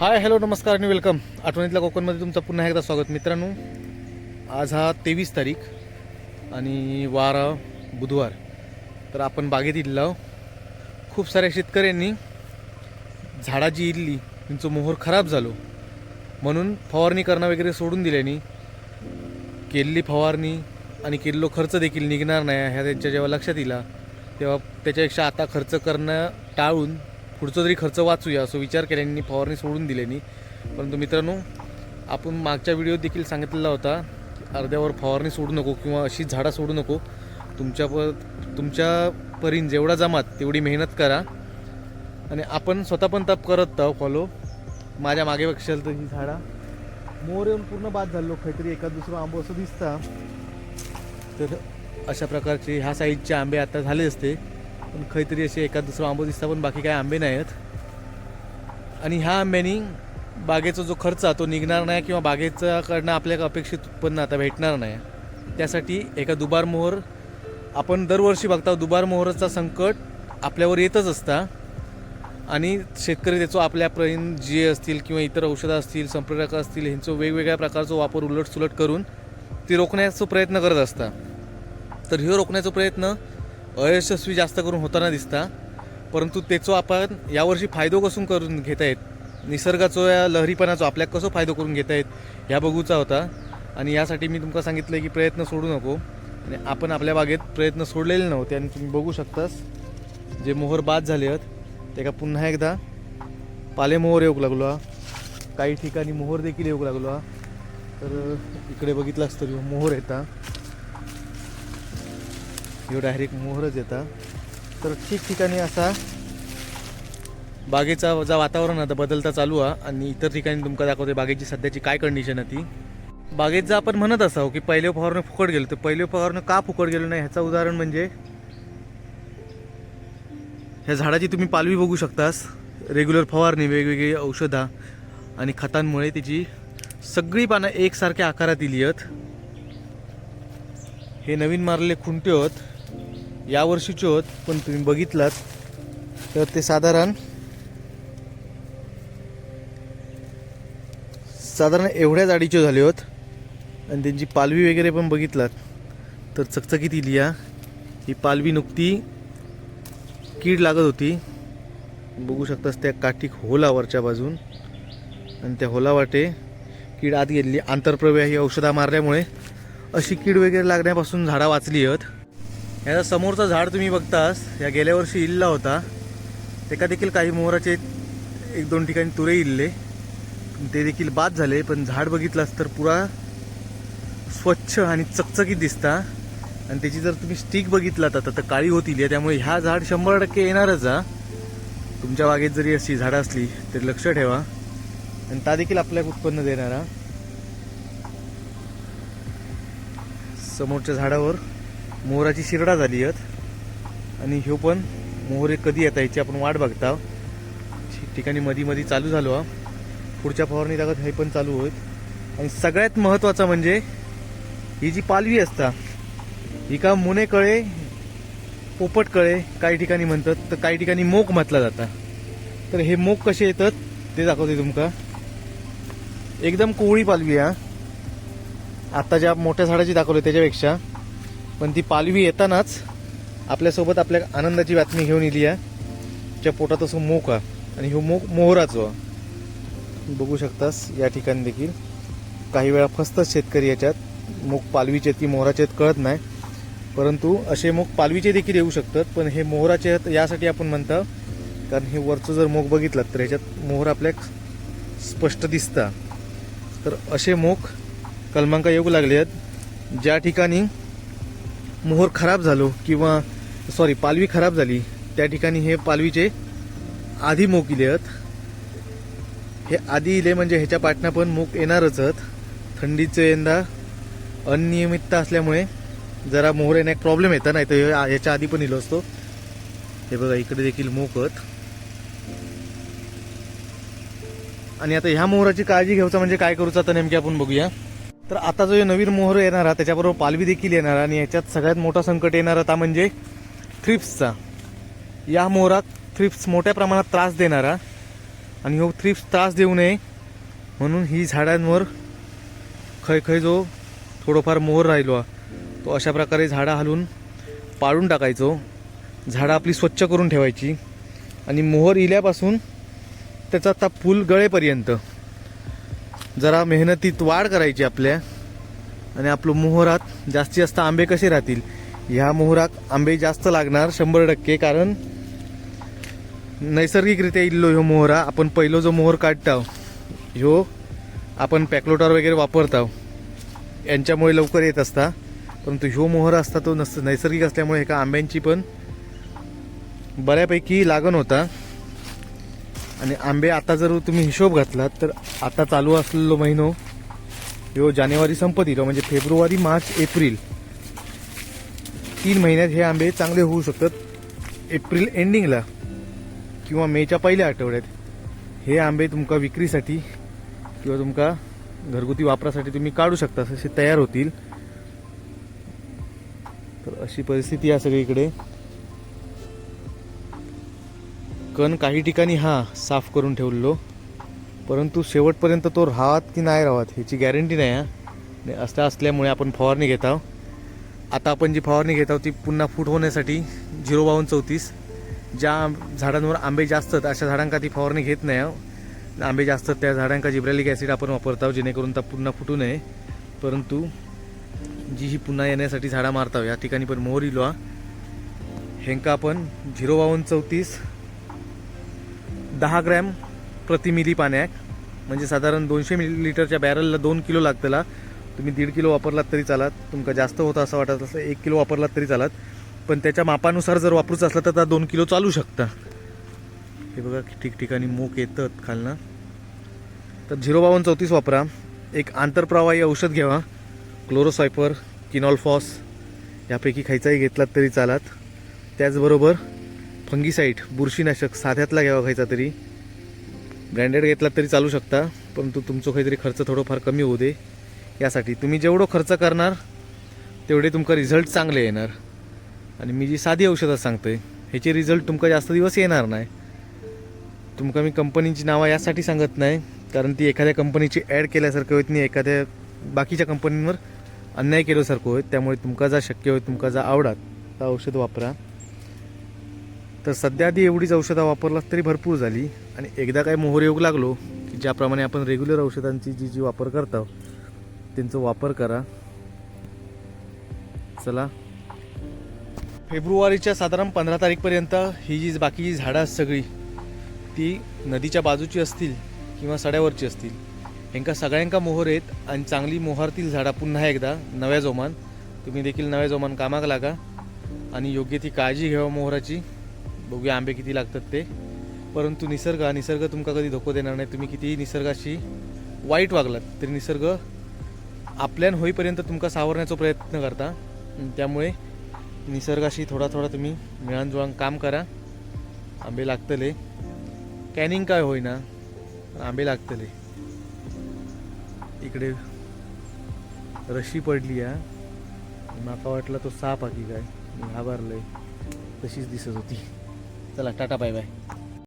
Hi hello नमस्कार आणि welcome. आठवणीतल्या कोकणमध्ये तुमचं पुन्हा एकदा स्वागत. मित्रांनो आज हा तेवीस तारीख आणि वारा बुधवार. तर आपण बागेत इल्लो आहो. खूप साऱ्या शेतकऱ्यांनी झाडाची इल्ली त्यांचं मोहर खराब झालो. म्हणून फवारणी करणं वगैरे सोडून दिल्याने केलेली फवारणी आणि केलेलो खर्च देखील निघणार नाही ह्या त्यांच्या जेव्हा लक्षात येईल तेव्हा त्याच्यापेक्षा आता खर्च करणं टाळून पुढचा तरी खर्च वाचूया असं विचार केल्याने फवारणी सोडून दिल्याने परंतु मित्रांनो आपण मागच्या व्हिडिओत देखील सांगितलेला होता अर्ध्यावर फवारणी सोडू नको किंवा अशी झाडं सोडू नको. तुमच्या प तुमच्या परीन जेवढा जमात तेवढी मेहनत करा. आणि आपण स्वतः पण तप करत आहो फॉलो माझ्या मागे बघशाल तर ही झाडा. मोर येऊन पूर्ण बाद झालो काहीतरी एका दुसरं आंबो असं दिसता. तर अशा प्रकारचे ह्या साईजचे आंबे आता झाले असते. पण काहीतरी असे एका दुसरं आंबो दिसता पण बाकी काही आंबे नाही आहेत. आणि ह्या आंब्यानी बागेचा जो खर्च आहे तो निघणार नाही किंवा बागेच्याकडनं आपल्याला अपेक्षित उत्पन्न आता भेटणार नाही. त्यासाठी एका दुबार मोहर आपण दरवर्षी बघता दुबार मोहरचा संकट आपल्यावर येतच असता. आणि शेतकरी त्याचो आपल्यापर्यंत जे असतील किंवा इतर औषधं असतील संप्रेरक असतील ह्यांचं वेगवेगळ्या प्रकारचा वापर उलटसुलट करून ते रोखण्याचा प्रयत्न करत असता. तर हे रोखण्याचा प्रयत्न अयशस्वी जास्त करून होताना दिसता. परंतु त्याचो आपण यावर्षी फायदो कसून करून घेता येत निसर्गाचो या लहरीपणाचो आपल्याक कसो फायदो करून घेता येत ह्या बघूचा होता. आणि यासाठी मी तुमका सांगितलं की प्रयत्न सोडू नको. आणि आपण आपल्या बागेत प्रयत्न सोडलेले नव्हते आणि तुम्ही बघू शकतास जे मोहर बाद झाले आहेत. ते का पुन्हा एकदा पालेमोहर येऊ येऊक लागलो. हा. काही ठिकाणी मोहर देखील येऊक लागलो. हा. तर इकडे बघितलास तरी मोहर येता. ह्यो डायरेक्ट मोहरच येता. तर ठिकठिकाणी असा बागेचा जा वातावरण आता बदलता चालू आहे आणि इतर ठिकाणी तुमका दाखवते बागेची सध्याची काय कंडिशन आहे ती. बागेत जर आपण म्हणत असावं की पहिले फवारनं फुकट गेलो तर पहिले फवारणं का फुकट गेलो नाही ह्याचं उदाहरण म्हणजे ह्या झाडाची तुम्ही पालवी बघू शकतास. रेग्युलर फवारणी वेगवेगळी औषधा आणि खतांमुळे तिची सगळी पानं एकसारख्या आकारात दिली आहेत. हे नवीन मारलेले खुंटे होत. यावर्षीचे होत पण तुम्ही बघितलात. तर ते साधारण साधारण एवढ्या जाडीचे झाले होत. आणि त्यांची पालवी वगैरे पण बघितलात. तर चकचकीत इली या ही पालवी नुकती कीड लागत होती. बघू शकतास त्या काठी होला वरच्या बाजून. आणि त्या होला वाटे कीड आत गेलेली. आंतरप्रवाही औषधा मारल्यामुळे अशी कीड वगैरे लागण्यापासून झाडा वाचली आहेत. ह्याचा समोरचा झाड तुम्ही बघतास या गेल्या वर्षी इल्ला होता. त्याका देखील काही मोहराचे एक दोन ठिकाणी तुरे इल्ले. ते देखील बाद झाले पण झाड बघितलास तर पुरा स्वच्छ आणि चकचकीत दिसता. आणि त्याची जर तुम्ही स्टिक बघितलात आता तर काळी होतील. त्यामुळे ह्या झाड शंभर टक्के येणारच हा. तुमच्या बागेत जरी अशी झाडं असली तरी लक्ष ठेवा. आणि त्या देखील आपल्याला उत्पन्न देणारा. समोरच्या झाडावर मोहराची शिरडा झाली आहेत. आणि ह्यो पण मोहरे कधी येतात ह्याची आपण वाट बघता. ठिकाणी मधी मधी चालू झालो हा. पुढच्या फवारणी लागत हे पण चालू होत आणि सगळ्यात महत्त्वाचं म्हणजे ही जी पालवी असता ही का मुने कळे पोपट कळे काही ठिकाणी म्हणतात तर काही ठिकाणी मोक म्हटला जाता. तर हे मोक कसे येतात ते दाखवते तुमका. एकदम कोवळी पालवी हा. आता ज्या मोठ्या झाडाची दाखवली त्याच्यापेक्षा. पण ती पालवी येतानाच आपल्यासोबत आपल्या आनंदाची बातमी घेऊन येली आहे. त्या पोटात असं मोक आहे. आणि ह्यो मोक मोहराचो बघू शकतास या ठिकाणी देखील. काही वेळा फसतात शेतकरी याच्यात. मूग पालवीचे ती मोहराचे आहेत कळत नाही. परंतु असे मूग पालवीचे देखील येऊ शकतात. पण हे मोहराचे आहेत यासाठी आपण म्हणतो कारण हे वरचं जर मूग बघितलं तर ह्याच्यात मोहर आपल्या स्पष्ट दिसता. तर असे मूग कलमांक येऊ लागले आहेत. ज्या ठिकाणी मोहर खराब झालो किंवा सॉरी पालवी खराब झाली त्या ठिकाणी हे पालवीचे आधी मोक इले आहेत हे आधी इले म्हणजे ह्याच्या पाटणा पण मोक येणारच आहेत थंडीचे यंदा अनियमितता असल्यामुळे जरा मोहर एक प्रॉब्लेम येतात नाही तर ह्याच्या आधी पण इलो असतो. हे बघा इकडे देखील मोक आहेत आणि आता ह्या मोहराची काळजी घ्यायचं म्हणजे काय करूचं आता नेमकी आपण बघूया. तर आता जो हे नवीन मोहर येणार त्याच्याबरोबर पालवी देखील येणार आणि याच्यात सगळ्यात मोठा संकट येणार आता म्हणजे थ्रिप्सचा या मोहरात थ्रिप्स मोठ्या प्रमाणात त्रास देणारा आणि हो थ्रिप्स त्रास देऊ नये म्हणून ही झाडांवर खय खय जो थोडंफार मोहर राहिलो हा, तो अशा प्रकारे झाडं हलून पाळून टाकायचो. झाडं आपली स्वच्छ करून ठेवायची. आणि मोहर इल्यापासून त्याचा आता फुल गळेपर्यंत. जरा मेहनतीत वाढ करायची आपल्या. आणि आपलं मोहरात जास्तीत जास्त आंबे कसे राहतील? ह्या मोहरात आंबे जास्त लागणार शंभर टक्के कारण नैसर्गिकरित्या इल्लो ह्यो मोहरा आपण पहिलो जो मोहर काढताव ह्यो आपण पॅकलोटार वगैरे वापरताव. यांच्यामुळे लवकर येत असता. परंतु ह्यो मोहर असता तो नस नैसर्गिक असल्यामुळे एका आंब्यांची पण बऱ्यापैकी लागण होता. आणि आंबे आता जर तुम्ही हिशोब घातलात तर आता चालू असलेलो महिनो ह्यो जानेवारी संपत येतो म्हणजे फेब्रुवारी मार्च एप्रिल. तीन महिन्यात हे आंबे चांगले होऊ शकतात. एप्रिल एंडिंगला किंवा मेच्या पहिल्या आठवड्यात हे आंबे तुमका विक्रीसाठी किंवा तुमका घरगुती वापरासाठी तुम्ही काढू शकता असे तयार होतील. तर अशी परिस्थिती आहे सगळीकडे. कण काही ठिकाणी हा साफ करून ठेवलेलो परंतु शेवटपर्यंत तो राहत की नाही राहत ह्याची गॅरंटी नाही हा. असं असल्यामुळे आपण फवारणी घेत आहोत. आता आपण जी फवारणी घेत आहोत ती पुन्हा फूट होण्यासाठी झिरो बावन्न चौतीस. ज्या झाडांवर आंबे जास्त आहेत अशा झाडांका ती फवारणी घेत नाही आहोत. आंबे जास्त त्या झाडांका जिब्रॅलिक ॲसिड आपण वापरत आहोत जेणेकरून त्या पुन्हा फुटू नये. परंतु जी ही पुन्हा येण्यासाठी झाडा मारताव या ठिकाणी पण मोहर इलो हा हेंका आपण झिरो बावन्न चौतीस दहा ग्रॅम प्रति मिली पाण्याक म्हणजे साधारण दोनशे मिलीलिटरच्या बॅरलला दोन किलो लागतला. तुम्ही दीड किलो वापरलात तरी चालात. तुमका जास्त होतं असं वाटत असं एक किलो वापरलात तरी चालात. पण त्याच्या मापानुसार जर वापरूच असलं तर त्या दोन किलो चालू शकता. हे बघा ठिकठिकाणी मूग येतात खालनं. तर झिरो बावन्न चौतीस वापरा. एक आंतरप्रवाही औषध घ्यावा. क्लोरोसायपर किनॉलफॉस यापैकी खायचाही घेतलात तरी चालात. त्याचबरोबर फंगीसाईट बुरशीनाशक साध्यातला घ्यावा खायचा तरी. ब्रँडेड घेतलात तरी चालू शकता परंतु तुमचं काहीतरी खर्च थोडंफार कमी होऊ दे. यासाठी तुम्ही जेवढं खर्च करणार तेवढे तुमका रिझल्ट चांगले येणार. आणि मी जी साधी औषधं सांगतोय ह्याचे रिझल्ट तुमका जास्त दिवस येणार नाही. तुमका मी कंपनीची नावं यासाठी सांगत नाही कारण ती एखाद्या कंपनीची ॲड केल्यासारखं होत नाही एखाद्या बाकीच्या कंपनींवर अन्याय केल्यासारखं होत त्यामुळे तुमका जा शक्य होईल तुमका जा आवडात तर औषध वापरा. तर सध्या आधी एवढीच औषधं वापरलात तरी भरपूर झाली. आणि एकदा काय मोहर येऊ लागलो की ज्याप्रमाणे आपण रेग्युलर औषधांची जी जी वापर करतो त्यांचा वापर करा. चला. फेब्रुवारीच्या साधारण पंधरा तारीखपर्यंत ही जी बाकीची झाडं आहेत सगळी ती नदीच्या बाजूची असतील किंवा सड्यावरची असतील ह्यांका सगळ्यांका मोहर आहेत आणि चांगली मोहरतील झाडा पुन्हा एकदा नव्या जोमान तुम्ही देखील नव्या जोमान कामाक लागा आणि योग्य ती काळजी घ्यावा मोहराची. बघूया आंबे किती लागतात ते. परंतु निसर्ग हा निसर्ग तुमका कधी धोको देणार नाही. तुम्ही कितीही निसर्गाशी वाईट वागलात तरी निसर्ग आपल्यान होईपर्यंत तुमका सावरण्याचा प्रयत्न करता. त्यामुळे निसर्गाशी थोडा थोडा तुम्ही मिळानजुळान काम करा. आंबे लागतले. कॅनिंग काय होईना आंबे लागतले. इकडे रशी पडली हा माका वाटलं तो साप आहे की काय. मी तशीच दिसत होती. चला टाटा बाय बाय